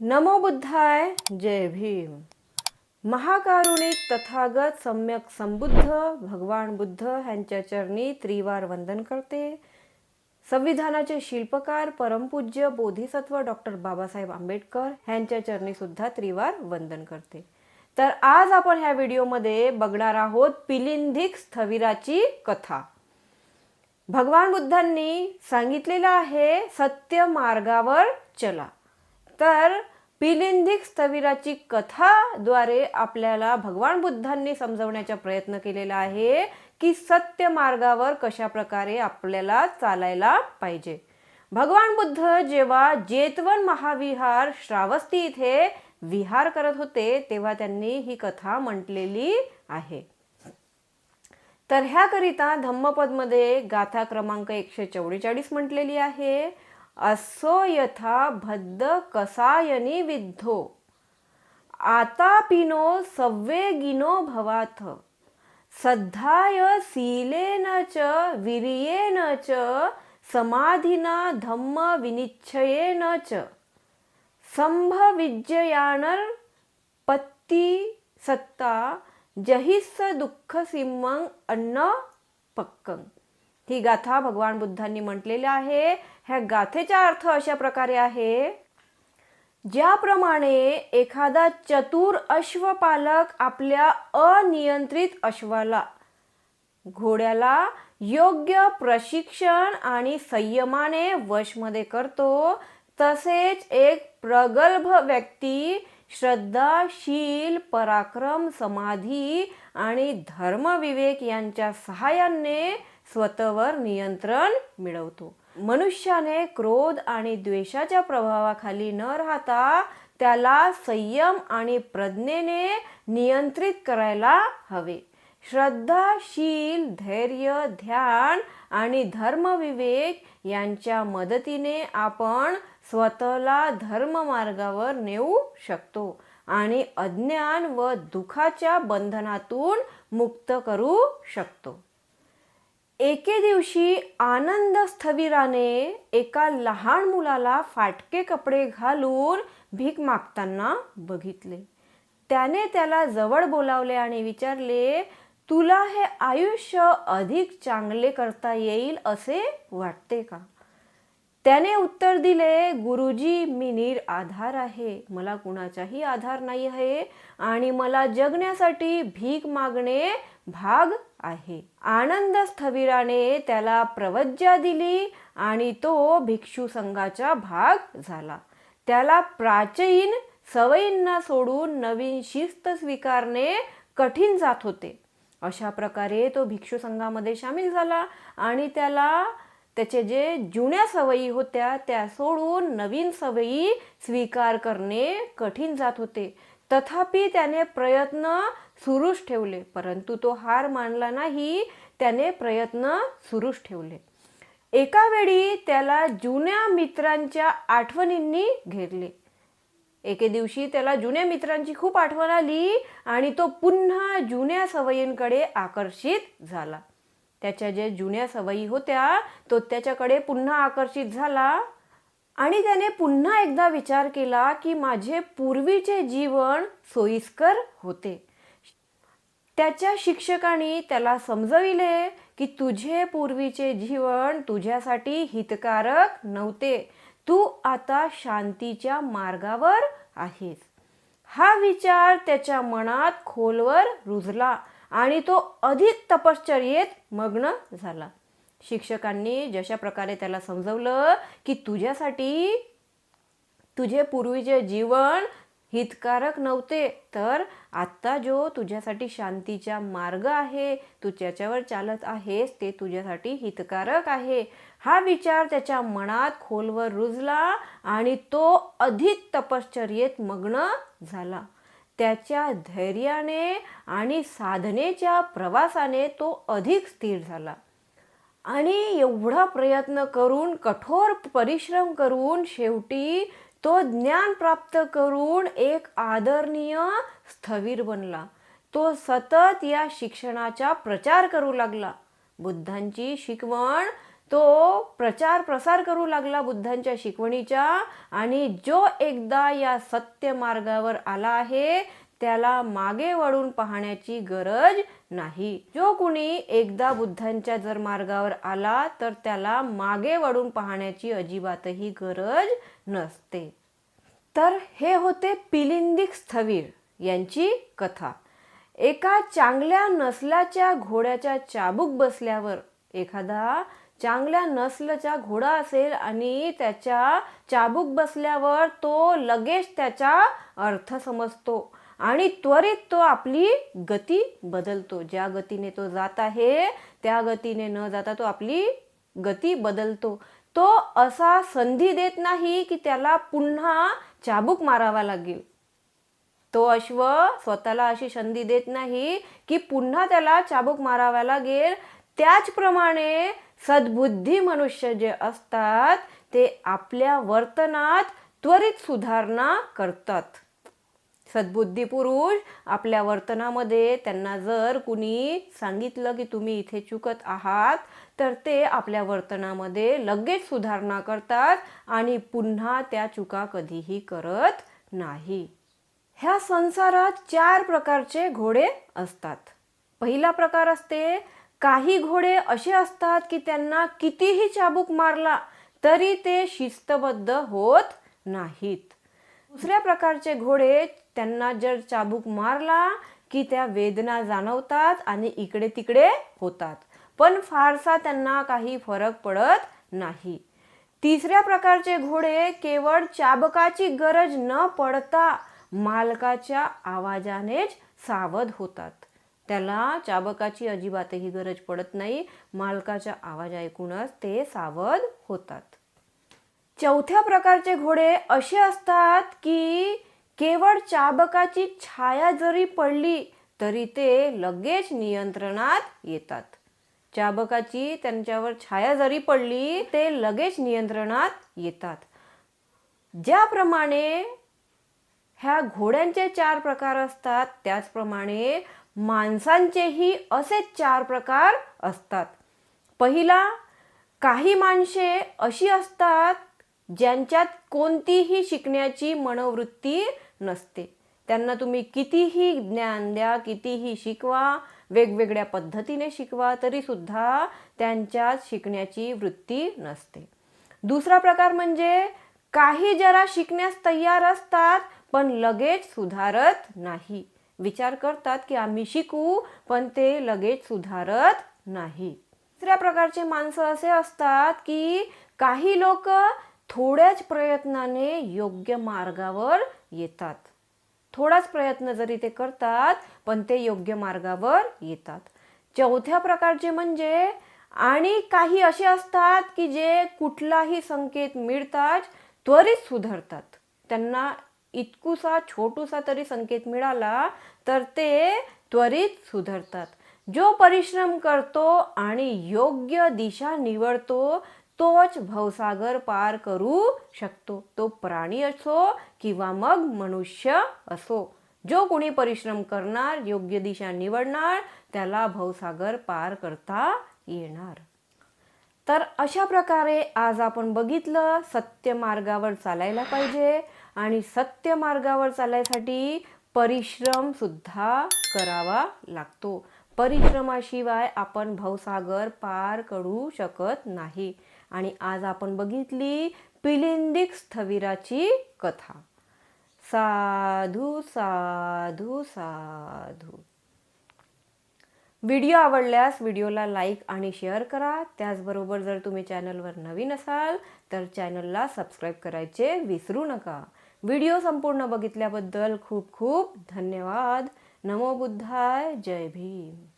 नमो बुद्धाय जय भीम. महाकारुणिक तथागत सम्यक संबुद्ध भगवान बुद्ध ह्यांच्या चरणी त्रिवार वंदन करते. संविधानाचे शिल्पकार परमपूज्य बोधिसत्व डॉक्टर बाबासाहेब आंबेडकर ह्यांच्या चरणी सुद्धा त्रिवार वंदन करते. तर आज आपण ह्या व्हिडिओमध्ये बघणार आहोत पिलिंधिक स्थविराची कथा. भगवान बुद्धांनी सांगितलेलं आहे सत्य मार्गावर चला. तर पिलिंधिक स्थविराची कथाद्वारे आपल्याला भगवान बुद्धांनी समजवण्याचा प्रयत्न केलेला आहे की सत्य मार्गावर कशा प्रकारे आपल्याला चालायला पाहिजे. भगवान बुद्ध जेव्हा जेतवन महाविहार श्रावस्ती इथे विहार करत होते तेव्हा त्यांनी ही कथा म्हटलेली आहे. तर ह्याकरिता धम्मपदमध्ये गाथा क्रमांक एकशे चौवेचाळीस म्हटलेली आहे. असो यथा भद्द कसायनी विद्धो। आता पिनो सव्वेगिनो भवाथ। सद्धाय सीलेन च विरियेन च समाधिना धम्म विनिच्छयेन च। संभविज्ययानर पत्ती सत्ता जहिस्स दुःख सिंमंग अन्न पक्कं। ही गाथा भगवान बुद्धांनी म्हटलेली आहे. ह्या गाथेचा अर्थ अशा प्रकारे आहे. ज्याप्रमाणे एखादा चतुर अश्वपालक आपल्या अनियंत्रित अश्वाला घोड्याला योग्य प्रशिक्षण आणि संयमाने वशमध्ये करतो तसेच एक प्रगल्भ व्यक्ती श्रद्धाशील पराक्रम समाधी आणि धर्मविवेक यांच्या सहाय्याने स्वतःवर नियंत्रण मिळवतो. मनुष्याने क्रोध आणि द्वेषाच्या प्रभावाखाली न राहता त्याला संयम आणि प्रज्ञेने नियंत्रित करायला हवे. श्रद्धाशील धैर्य ध्यान आणि धर्मविवेक यांच्या मदतीने आपण स्वतःला धर्म मार्गावर नेऊ शकतो आणि अज्ञान व दुखाच्या बंधनातून मुक्त करू शकतो. एके दिवशी आनंद स्थविराने एका लहान मुलाला फाटके कपडे घालून भीक मागताना बघितले. त्याने त्याला जवळ बोलावले आणि विचारले तुला हे आयुष्य अधिक चांगले करता येईल असे वाटते का? त्याने उत्तर दिले गुरुजी मी निर आधार आहे. मला कुणाचाही आधार नाही आहे आणि मला जगण्यासाठी भीक मागणे भाग आहे. आनंद स्थविराने त्याला प्रवज्जा दिली आणि तो भिक्षू संघाचा भाग झाला. त्याला प्राचीन सवयींना सोडून नवीन शिस्त स्वीकारणे कठीण जात होते. अशा प्रकारे तो भिक्षू संघामध्ये सामील झाला आणि त्याला त्याचे जे जुन्या सवयी होत्या त्या सोडून नवीन सवयी स्वीकार करणे कठीण जात होते. तथापि त्याने प्रयत्न सुरूच ठेवले परंतु तो हार मानला नाही त्याने प्रयत्न सुरूच ठेवले. एका वेळी त्याला जुन्या मित्रांच्या आठवणींनी घेरले. एके दिवशी त्याला जुन्या मित्रांची खूप आठवण आली आणि तो पुन्हा जुन्या सवयींकडे आकर्षित झाला. त्याच्या ज्या जुन्या सवयी होत्या तो त्याच्याकडे पुन्हा आकर्षित झाला. आणि त्याने पुन्हा एकदा विचार केला की माझे पूर्वीचे जीवन सोयीस्कर होते. त्याच्या शिक्षकांनी त्याला समजविले की तुझे पूर्वीचे जीवन तुझ्यासाठी हितकारक नव्हते. तू आता शांतीच्या मार्गावर आहेस. हा विचार त्याच्या मनात खोलवर रुजला. आणि तो अधिक तपश्चर्येत मग्न झाला. शिक्षकांनी जशा प्रकारे त्याला समजवलं की तुझ्यासाठी तुझे पूर्वीचे जीवन हितकारक नव्हते तर आत्ता जो तुझ्यासाठी शांतीचा मार्ग आहे तू त्याच्यावर चालत आहेस ते तुझ्यासाठी हितकारक आहे. हा विचार त्याच्या मनात खोलवर रुजला आणि तो अधिक तपश्चर्येत मग्न झाला. त्याच्या धैर्याने आणि साधनेच्या प्रवासाने तो अधिक स्थिर झाला. आणि एवढा प्रयत्न करून कठोर परिश्रम करून शेवटी तो ज्ञान प्राप्त करून एक आदरणीय स्थवीर बनला. तो सतत या शिक्षणाचा प्रचार करू लागला. बुद्धांची शिकवण तो प्रचार प्रसार करू लागला बुद्धांच्या शिकवणीच्या आणि जो एकदा या सत्य मार्गावर आला आहे त्याला मागे वळून पाहण्याची गरज नाही. जो कुणी एकदा बुद्धांच्या जर मार्गावर आला तर त्याला मागे वळून पाहण्याची अजिबातही गरज नसते. तर हे होते पिलिंदिक स्थवीर यांची कथा. एका चांगल्या नसल्याच्या घोड्याच्या चाबूक बसल्यावर एखादा चांगल्या नसलचा घोडा असेल आणि त्याच्या चाबूक बसल्यावर तो लगेच त्याचा अर्थ समजतो आणि त्वरित तो आपली गती बदलतो. ज्या गतीने तो जात आहे त्या गतीने न जाता तो आपली गती बदलतो. तो असा संधी देत नाही की त्याला पुन्हा चाबूक मारावा लागेल. तो अश्व स्वतःला अशी संधी देत नाही की पुन्हा त्याला चाबूक मारावा लागेल. त्याचप्रमाणे सद्बुद्धी मनुष्य जे असतात ते आपल्या वर्तनात त्वरित सुधारणा करतात. सद्बुद्धी पुरुष आपल्या वर्तनामध्ये त्यांना जर कुणी सांगितलं की तुम्ही इथे चुकत आहात तर ते आपल्या वर्तनामध्ये लगेच सुधारणा करतात आणि पुन्हा त्या चुका कधीही करत नाही. ह्या संसारात चार प्रकारचे घोडे असतात. पहिला प्रकार असते काही घोडे असे असतात की त्यांना कितीही चाबूक मारला तरी ते शिस्तबद्ध होत नाहीत. दुसऱ्या प्रकारचे घोडे त्यांना जर चाबूक मारला की त्या वेदना जाणवतात आणि इकडे तिकडे होतात. पण फारसा त्यांना काही फरक पडत नाही. तिसऱ्या प्रकारचे घोडे केवळ चाबकाची गरज न पडता मालकाच्या आवाजानेच सावध होतात. त्याला चाबकाची अजिबातही गरज पडत नाही. मालकाचा आवाज ऐकूनच ते सावध होतात. चौथ्या प्रकारचे घोडे असे असतात की केवळ चाबकाची छाया जरी पडली तरी ते लगेच नियंत्रणात येतात. चाबकाची त्यांच्यावर छाया जरी पडली ते लगेच नियंत्रणात येतात. ज्याप्रमाणे ह्या घोड्यांचे चार प्रकार असतात. त्याचप्रमाणे माणसांचेही असे चार प्रकार असतात. पहिला काही माणसे अशी असतात ज्यांच्यात कोणतीही शिकण्याची मनोवृत्ती नसते. त्यांना तुम्ही कितीही ज्ञान द्या कितीही शिकवा वेगवेगळ्या पद्धतीने शिकवा तरी सुद्धा त्यांच्यात शिकण्याची वृत्ती नसते. दुसरा प्रकार म्हणजे काही जरा शिकण्यास तयार असतात पण लगेच सुधारत नाही. विचार करतात की आम्ही शिकू पण ते लगेच सुधारत नाही. तिसऱ्या प्रकारचे माणसं असे असतात की काही लोक थोड्याच प्रयत्नाने योग्य मार्गावर येतात. थोडाच प्रयत्न जरी ते करतात पण ते योग्य मार्गावर येतात. चौथ्या प्रकारचे म्हणजे आणि काही असे असतात की जे कुठलाही संकेत मिळतात त्वरित सुधारतात. त्यांना इतकुसा छोटूसा तरी संकेत मिळाला तर ते त्वरित सुधारतात. जो परिश्रम करतो आणि योग्य दिशा निवडतो तोच भवसागर पार करू शकतो. तो प्राणी असो किंवा मग मनुष्य असो. जो कोणी परिश्रम करणार योग्य दिशा निवडणार त्याला भवसागर पार करता येणार. तर अशा प्रकारे आज आपण बघितलं सत्य मार्गावर चालायला पाहिजे. आणि सत्य मार्गावर चालायसाठी परिश्रम सुद्धा करावा लागतो. परिश्रमाशिवाय आपण भवसागर पार करू शकत नाही. आणि आज आपण बघितली पिलिंदिक स्थविराची कथा. साधू साधू साधू. व्हिडिओ आवडल्यास व्हिडिओला लाईक आणि शेअर करा. त्याचबरोबर जर तुम्ही चॅनलवर नवीन असाल तर चॅनलला सबस्क्राईब करायचे विसरू नका. व्हिडिओ संपूर्ण बघितल्याबद्दल खूप खूप धन्यवाद. नमो बुद्धाय. जय भीम.